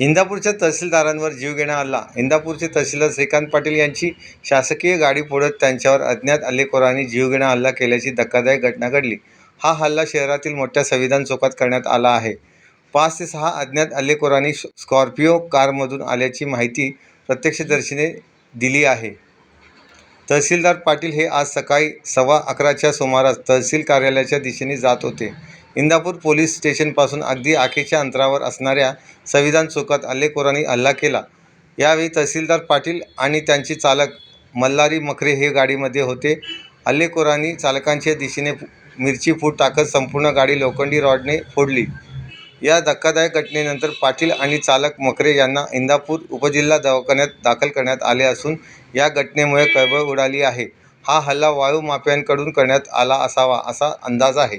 इंदापूरच्या तहसीलदारांवर जीवघेणा हल्ला. इंदापूरचे तहसीलदार श्रीकांत पाटील यांची शासकीय गाडी फोडत त्यांच्यावर अज्ञात हल्लेखोरांनी जीवघेणा हल्ला केल्याची धक्कादायक घटना घडली. हा हल्ला शहरातील मोठ्या संविधान चौकात करण्यात आला आहे. पाच ते सहा अज्ञात हल्लेखोरांनी स्कॉर्पिओ कारमधून आल्याची माहिती प्रत्यक्षदर्शीने दिली आहे. तहसीलदार पाटील हे आज सकाळी सव्वा अकराच्या सुमारास तहसील कार्यालयाच्या दिशेने जात होते. इंदापूर पोलीस स्टेशनपासून अगदी आखेच्या अंतरावर असणाऱ्या संविधान चौकात हल्लेखोरांनी हल्ला केला. यावेळी तहसीलदार पाटील आणि त्यांचे चालक मल्हारी मखरे हे गाडीमध्ये होते. हल्लेखोरांनी चालकांच्या दिशेने मिरची फूट टाकत संपूर्ण गाडी लोखंडी रॉडने फोडली. या धक्कादायक घटनेनंतर पाटील आणि चालक मखरे यांना इंदापूर उपजिल्हा दवाखान्यात दाखल करण्यात आले असून या घटनेमुळे कळबळ उडाली आहे. हा हल्ला वाळू माफियांकडून करण्यात आला असावा असा अंदाज आहे.